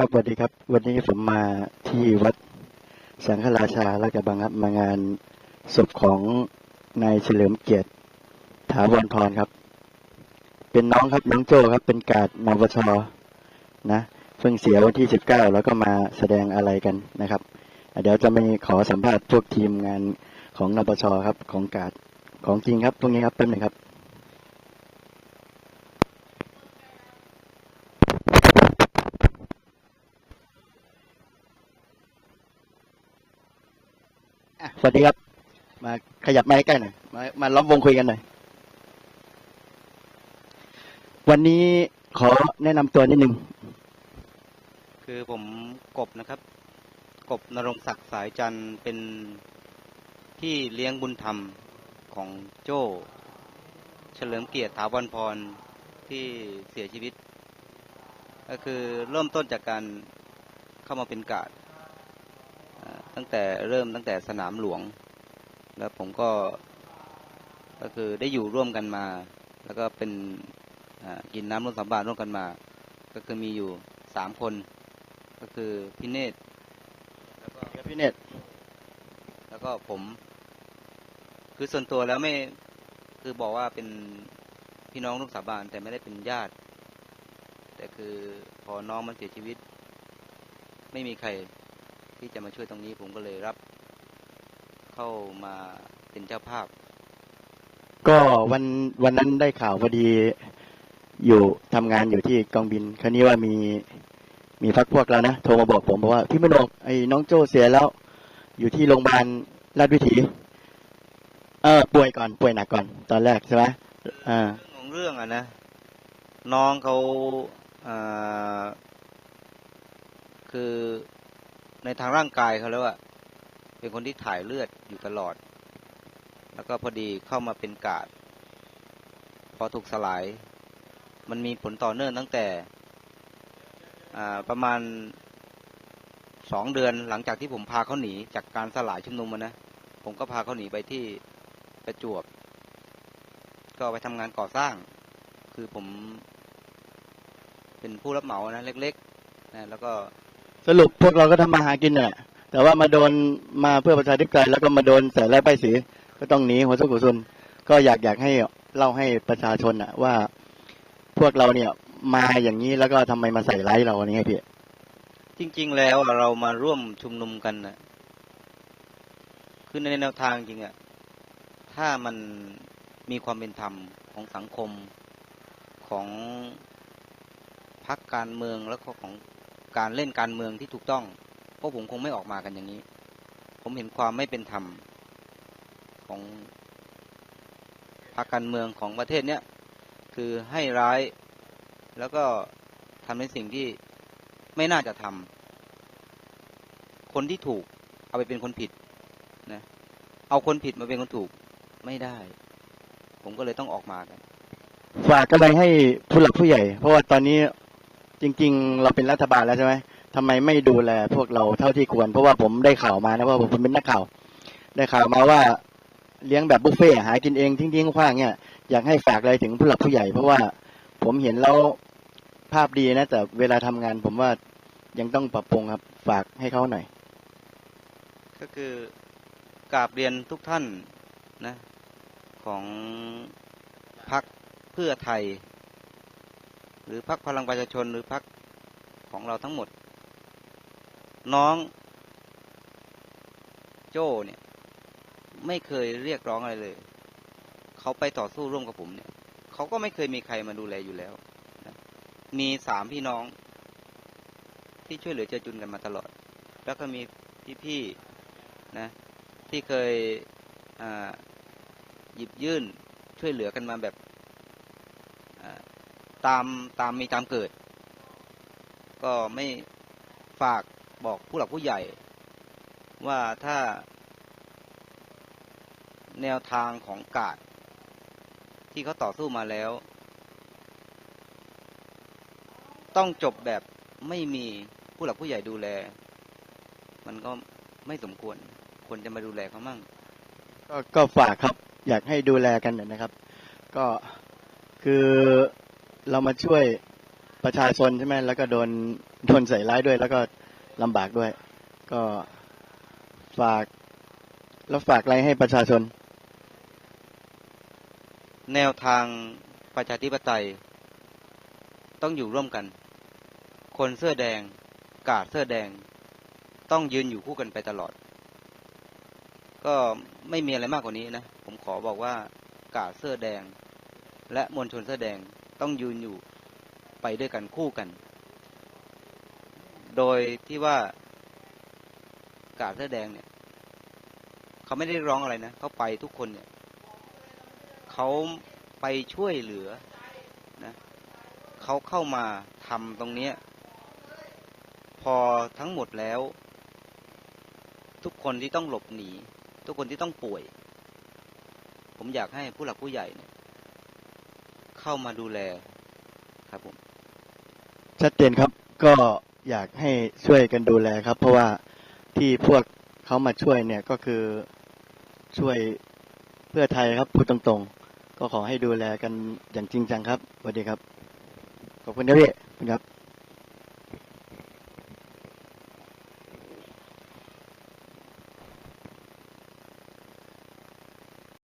ครับสวัสดีครับ วันนี้ผมมาที่วัดสังฆราชาและกระบังครับมางานศพของนายเฉลิมเกียรติถาวรพรครับ เป็นน้องครับน้องโจ้ครับ เป็นกาดนวชนะเพิ่งเสียวันที่สิบเก้าแล้วก็มาแสดงอะไรกันนะครับ เดี๋ยวจะมีขอสัมภาษณ์พวกทีมงานของนปชครับ ของกาดของจริงครับตรงนี้ครับแป๊บหนึ่งครับ อะสวัสดีครับ มาขยับมาใกล้หน่อยมามาล้อมวงคุยกันหน่อย วันนี้ขอแนะนำตัวนิดนึง คือผมกบนะครับ กบนรงศักดิ์สายจันทร์เป็นพี่เลี้ยงบุญธรรมของโจ้เฉลิมเกียรติถาวรพรที่เสียชีวิต ก็คือเริ่มต้นจากการเข้ามาเป็นกาด ตั้งแต่เริ่มตั้งแต่สนามหลวง แล้วผมก็ก็คือได้อยู่ร่วมกันมา แล้วก็เป็นกินน้ำร่วมสาบานร่วมกันมา ก็คือมีอยู่สามคน ก็คือพี่เนตรแล้วก็พี่เนตรแล้วก็ผม คือส่วนตัวแล้วไม่คือบอกว่าเป็นพี่น้องร่วมสาบานแต่ไม่ได้เป็นญาติ แต่คือพอน้องมันเสียชีวิต ไม่มีใคร ที่จะมาช่วยตรงนี้ผมก็เลยรับ เข้ามาเป็นเจ้าภาพ ก็วันวันนั้นได้ข่าวพอดีอยู่ทำงานอยู่ที่กองบิน คราวนี้ว่ามีมีพักพวกเรานะโทรมาบอกผมบอกว่าพี่มโนกไอ้น้องโจ้เสียแล้ว อยู่ที่โรงพยาบาลราชวิถี เออป่วยก่อนป่วยหนักก่อน ตอนแรกใช่ไหมอ่าเรื่องของเรื่องอะนะน้องเขาอ่าคือ ในทางร่างกายเขาแล้วอะเป็นคนที่ถ่ายเลือดอยู่ตลอด แล้วก็พอดีเข้ามาเป็นกาดพอถูกสลาย มันมีผลต่อเนื่องตั้งแต่ประมาณสองเดือนหลังจากที่ผมพาเขาหนีจากการสลายชุมนุมมานะ ผมก็พาเขาหนีไปที่ประจวบ ก็ไปทำงานก่อสร้าง คือผมเป็นผู้รับเหมานะเล็กๆนะแล้วก็ สรุปพวกเราก็ทำมาหากินน่ะ แต่ว่ามาโดนมาเพื่อประชาธิปไตยแล้วก็มาโดนใส่ไร้ป้ายสีก็ต้องหนีหัวซุกหัวซุนก็อยากอยากให้เล่าให้ประชาชนน่ะ ว่าพวกเราเนี่ยมาอย่างนี้แล้วก็ทำไมมาใส่ร้ายเราอย่างเงี้ยพี่จริง ๆ แล้วเรามาร่วมชุมนุมกันนะคือในแนวทางจริงอะถ้ามันมีความเป็นธรรมของสังคมของพรรคการเมืองแล้วก็ของ การเล่นการเมืองที่ถูกต้องพวกผมคงไม่ออกมากันอย่างนี้ ผมเห็นความไม่เป็นธรรมของพรรคการเมืองของประเทศเนี้ยคือให้ร้ายแล้วก็ทำในสิ่งที่ไม่น่าจะทำคนที่ถูกเอาไปเป็นคนผิดนะเอาคนผิดมาเป็นคนถูกไม่ได้ ผมก็เลยต้องออกมากัน ฝากอะไรให้ผู้หลักผู้ใหญ่ เพราะว่าตอนนี้ จริง ๆ เราเป็นรัฐบาลแล้วใช่ไหมทำไมไม่ดูแลพวกเราเท่าที่ควร เพราะว่าผมได้ข่าวมานะว่าผมเป็นนักข่าว ได้ข่าวมาว่าเลี้ยงแบบบุฟเฟ่หากินเองทิ้งๆคว้างๆเนี่ยอยากให้ฝากอะไรถึงผู้หลักผู้ใหญ่ เพราะว่าผมเห็นแล้วภาพดีนะ แต่เวลาทำงานผมว่ายังต้องปรับปรุงครับฝากให้เขาหน่อย ก็คือกราบเรียนทุกท่านนะของพรรคเพื่อไทย หรือพรรคพลังประชาชนหรือพรรคของเราทั้งหมด น้องโจ้เนี่ยไม่เคยเรียกร้องอะไรเลย เขาไปต่อสู้ร่วมกับผมเนี่ยเขาก็ไม่เคยมีใครมาดูแลอยู่แล้วนะมีสามพี่น้อง ที่ช่วยเหลือเจอจุนกันมาตลอด แล้วก็มีพี่ๆนะ ที่เคยหยิบยื่นช่วยเหลือกันมาแบบ ตามตามมีตามเกิด ก็ไม่ฝากบอกผู้หลักผู้ใหญ่ ว่าถ้าแนวทางของกาดที่เขาต่อสู้มาแล้ว ต้องจบแบบไม่มีผู้หลักผู้ใหญ่ดูแล มันก็ไม่สมควรควรจะมาดูแลเขามั่งก็ก็ฝากครับ อยากให้ดูแลกันนะครับ ก็คือ เรามาช่วยประชาชนใช่ไหมแล้วก็โดนโดนใส่ร้ายด้วย แล้วก็ลำบากด้วย ก็ฝาก แล้วฝากอะไรให้ประชาชน แนวทางประชาธิปไตย ต้องอยู่ร่วมกัน คนเสื้อแดง กาดเสื้อแดง ต้องยืนอยู่คู่กันไปตลอด ก็ไม่มีอะไรมากกว่านี้นะ ผมขอบอกว่ากาดเสื้อแดง และมวลชนเสื้อแดง ต้องยืนอยู่ไปด้วยกันคู่กัน โดยที่ว่ากาดเสื้อแดงเนี่ยเขาไม่ได้ร้องอะไรนะเขาไปทุกคนเนี่ยเขาไปช่วยเหลือนะเขาเข้ามาทำตรงเนี้ยพอทั้งหมดแล้ว ทุกคนที่ต้องหลบหนี ทุกคนที่ต้องป่วย ผมอยากให้ผู้หลักผู้ใหญ่เนี่ย เข้ามาดูแลครับผมชัดเจนครับก็อยากให้ช่วยกันดูแลครับ เพราะว่าที่พวกเขามาช่วยเนี่ยก็คือช่วยเพื่อไทยครับพูดตรงๆ ก็ขอให้ดูแลกันอย่างจริงจังครับสวัสดีครับขอบคุณนะพี่คุณครับ